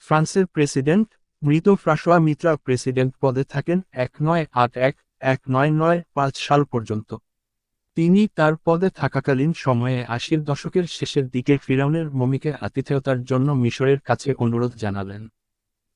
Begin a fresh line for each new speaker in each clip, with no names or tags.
ফ্রান্সের প্রেসিডেন্ট মৃত François Mitra president পদে থাকেন এক নয় আট এক এক নয় নয় পাঁচ সাল পর্যন্ত। তিনি তার পদে থাকাকালীন সময়ে আশির দশকের শেষের দিকে ফিরাউনের মমিকে আতিথেয়তার জন্য মিশরের কাছে অনুরোধ জানালেন।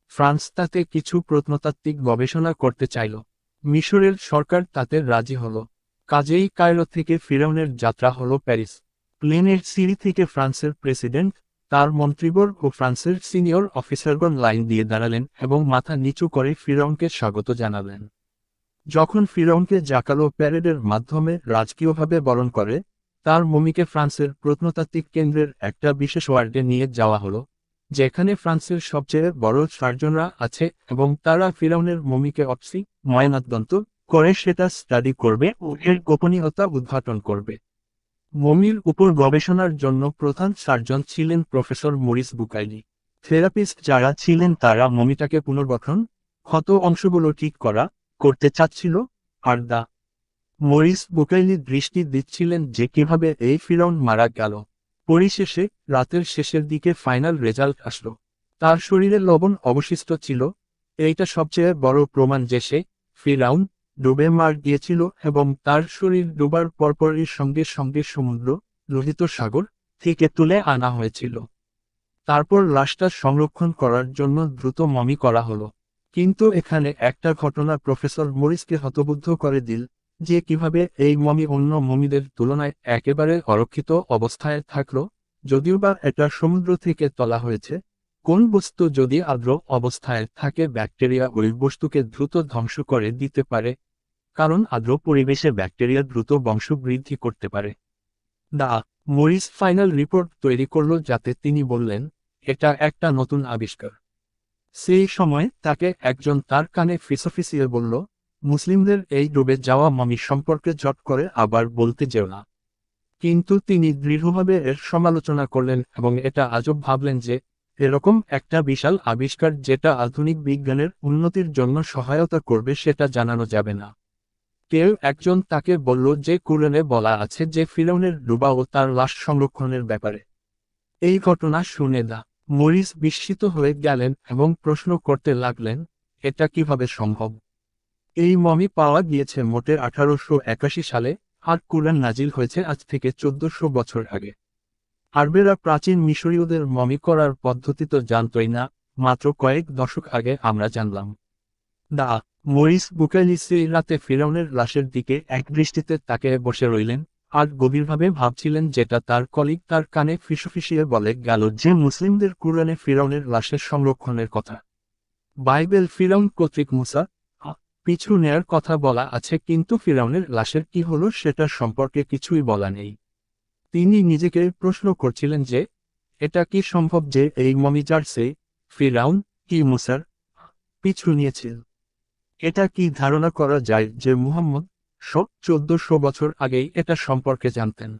ফ্রান্স তাতে কিছু প্রত্নতাত্ত্বিক গবেষণা করতে চাইল। মিশরের সরকার তাতে রাজি হল। কাজেই কায়রো থেকে ফিরাউনের যাত্রা হল প্যারিস। প্লেনের সিঁড়ি থেকে ফ্রান্সের প্রেসিডেন্ট তার মন্ত্রীবর ও ফ্রান্সের সিনিয়র অফিসারগণ লাইন দিয়ে দাঁড়ালেন এবং মাথা নিচু করে ফিরাউনকে স্বাগত জানালেন। যখন ফিরাউনকে জাকালো প্যারেডের মাধ্যমে রাজকীয়ভাবে বরণ করে, তার মমিকে ফ্রান্সের প্রত্নতাত্ত্বিক কেন্দ্রের একটা বিশেষ ওয়ার্ডে নিয়ে যাওয়া হলো, যেখানে ফ্রান্সের সবচেয়ে বড় সার্জনরা আছে এবং তারা ফিরাউনের মমিকে অপসি, ময়নাতদন্ত করে সেটা স্টাডি করবে ও এর গোপনীয়তা উদ্ঘাটন করবে। মমির উপর গবেষণার জন্য প্রধান সার্জন ছিলেন প্রফেসর মরিস বুকাইলি। থেরাপিস্ট যারা ছিলেন তারা মমিটাকে পুনর্গঠন, ক্ষত অংশগুলো ঠিক করা, করতে চাচ্ছিল, আর দা। মরিস বুকাইলি দৃষ্টি দিচ্ছিলেন যে কীভাবে এই ফিরাউন মারা গেল। পরিশেষে রাতের শেষের দিকে ফাইনাল রেজাল্ট আসলো। তার শরীরে লবণ অবশিষ্ট ছিল। এইটা সবচেয়ে বড় প্রমাণ যে সে ফিরাউন ডুবে মার গিয়েছিল এবং তার শরীর ডুবার পরপরই সঙ্গে সঙ্গে সমুদ্র, লোহিত সাগর থেকে তুলে আনা হয়েছিল। তারপর লাশটা সংরক্ষণ করার জন্য দ্রুত মমি করা হলো। কিন্তু এখানে একটা ঘটনা প্রফেসর মরিসকে হতবুদ্ধ করে দিল যে কীভাবে এই মমি অন্য মমিদের তুলনায় একেবারে অরক্ষিত অবস্থায় থাকল, যদিও বা এটা সমুদ্র থেকে তোলা হয়েছে কোন বস্তু যদি আর্দ্র অবস্থায় থাকে, ব্যাকটেরিয়া ওই বস্তুকে দ্রুত ধ্বংস করে দিতে পারে, কারণ আর্দ্র পরিবেশে ব্যাকটেরিয়া দ্রুত বংশবৃদ্ধি করতে পারে। দা মরিস ফাইনাল রিপোর্ট তৈরি করল যাতে তিনি বললেন, এটা একটা নতুন আবিষ্কার। সেই সময় তাকে একজন তার কানে ফিসফিসিয়ে বলল, মুসলিমদের এই ডুবে যাওয়া মামি সম্পর্কে জট করে আবার বলতে যেও না। কিন্তু তিনি দৃঢ়ভাবে এর সমালোচনা করলেন এবং এটা আজব ভাবলেন যে এরকম একটা বিশাল আবিষ্কার যেটা আধুনিক বিজ্ঞানের উন্নতির জন্য সহায়তা করবে সেটা জানানো যাবে না। কেউ একজন তাকে বলল যে কুরআনে বলা আছে যে ফিরাউনের ডুবা ও তার লাশ সংরক্ষণের ব্যাপারে। এই ঘটনা শুনে দা মরিস বিস্মিত হয়ে গেলেন এবং প্রশ্ন করতে লাগলেন, এটা কীভাবে সম্ভব? এই মমি পাওয়া গিয়েছে মোটে আঠারোশো একাশি সালে, আর কুরআন নাজিল হয়েছে আজ থেকে চোদ্দশো বছর আগে। আরবেরা প্রাচীন মিশরীয়দের মমি করার পদ্ধতি তো জানতই না, মাত্র কয়েক দশক আগে আমরা জানলাম। দা, মরিস বুকাইলি সেই রাতে ফিরাউনের লাশের দিকে এক দৃষ্টিতে তাকে বসে রইলেন, আর গভীরভাবে ভাবছিলেন যেটা তার কলিগ তার কানে ফিসফিসিয়ে বলে গেল যে মুসলিমদের কুরআনে ফিরাউনের লাশের সংরক্ষণের কথা। বাইবেল ফিরাউন কর্তৃক মুসা পিছু নেয়ার কথা বলা আছে, কিন্তু ফিরাউনের লাশের কি হলো সেটা সম্পর্কে কিছুই বলা নেই। তিনি নিজেকে প্রশ্ন করছিলেন যে, এটা কি সম্ভব যে এই মমিজার সে, ফিরাউন, কি মুসার, পিছু নিয়েছিল এটা কি ধারণা করা যায় যে মুহাম্মদ সব চোদ্দশো বছর আগেই এটা সম্পর্কে জানতেন?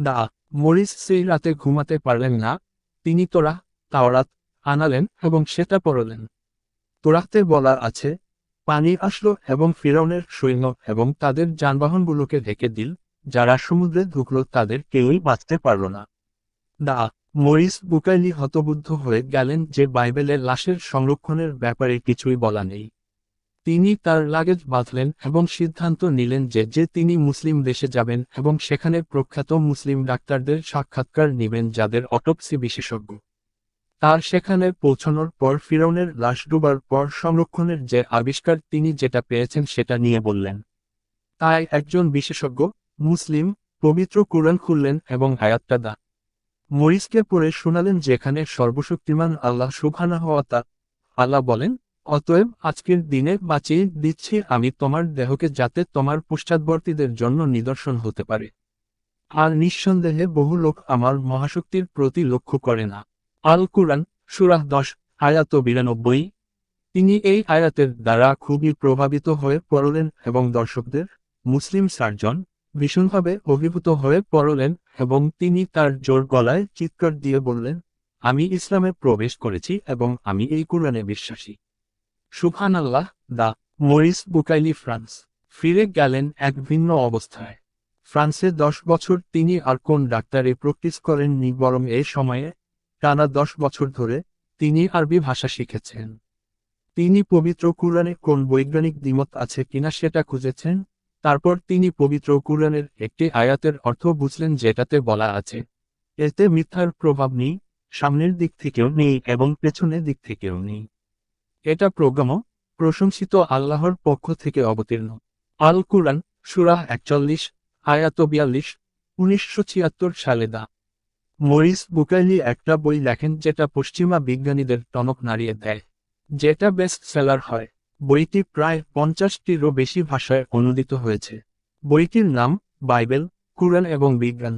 দা মরিস সেই রাতে ঘুমাতে পারলেন না। তিনি তোরা, তাওরাত আনালেন এবং সেটা পড়লেন। তোরাতে বলা আছে, পানি আসলো এবং ফিরাউনের সৈন্য এবং তাদের যানবাহনগুলোকে ঢেকে দিল। যারা সমুদ্রে ঢুকলো তাদের কেউই বাঁচতে পারল না। দা, মরিস বুকাইলি হতবুদ্ধ হয়ে গেলেন যে বাইবেলের লাশের সংরক্ষণের ব্যাপারে কিছুই বলা নেই। তিনি তার লাগেজ বাঁধলেন এবং সিদ্ধান্ত নিলেন যে যে তিনি মুসলিম দেশে যাবেন এবং সেখানে প্রখ্যাত মুসলিম ডাক্তারদের সাক্ষাৎকার নেবেন যাদের অটোপসি বিশেষজ্ঞ। তার সেখানে পৌঁছানোর পর ফিরাউনের লাশ ডুবার পর সংরক্ষণের যে আবিষ্কার তিনি যেটা পেয়েছেন সেটা নিয়ে বললেন। তাই একজন বিশেষজ্ঞ মুসলিম, পবিত্র কুরআন খুললেন এবং আয়াতটা দা। মরিসকে পড়ে শোনালেন যেখানে সর্বশক্তিমান আল্লাহ সুবহানাহু ওয়া আল্লাহ বলেন, অতএব আজকের দিনে বাঁচিয়ে দিচ্ছি আমি তোমার দেহকে যাতে তোমার পশ্চাৎবর্তীদের জন্য নিদর্শন হতে পারে। আর নিঃসন্দেহে বহু লোক আমার মহাশক্তির প্রতি লক্ষ্য করে না। আল কুরআন সুরাহ দশ আয়াত বিরানব্বই। তিনি এই আয়াতের দ্বারা খুবই প্রভাবিত হয়ে পড়লেন এবং দর্শকদের, মুসলিম সার্জন ভীষণভাবে অভিভূত হয়ে পড়লেন এবং তিনি তার জোর গলায় চিৎকার দিয়ে বললেন, আমি ইসলামে প্রবেশ করেছি এবং আমি এই কুরআনে বিশ্বাসী। সুফান আল্লাহ দা, মরিস বুকাইলি, ফ্রান্স। ফিরে গেলেন এক ভিন্ন অবস্থায়। ফ্রান্সে দশ বছর তিনি আর কোন ডাক্তারে প্র্যাকটিস করেননি, বরং এ সময়ে, টানা দশ বছর ধরে, তিনি আরবি ভাষা শিখেছেন। তিনি পবিত্র কুরআনে কোন বৈজ্ঞানিক দ্বিমত আছে কিনা সেটা খুঁজেছেন? তারপর তিনি পবিত্র কুরআনের একটি আয়াতের অর্থ বুঝলেন যেটাতে বলা আছে, এতে মিথ্যার প্রভাব নেই, সামনের দিক থেকেও নেই এবং পেছনের দিক থেকেও নেই। এটা প্রোগ্রাম প্রশংসিত আল্লাহর পক্ষ থেকে অবতীর্ণ। আল কুরআন সুরাহ একচল্লিশ, আয়াত বিয়াল্লিশ, উনিশশো ছিয়াত্তর সালে দা। মরিস বুকাইলি একটা বই লেখেন যেটা পশ্চিমা বিজ্ঞানীদের টনক নাড়িয়ে দেয়, যেটা বেস্ট সেলার হয়। বইটি প্রায় পঞ্চাশটিরও বেশি ভাষায় অনুদিত হয়েছে। বইটির নাম বাইবেল কুরআন এবং বিজ্ঞান।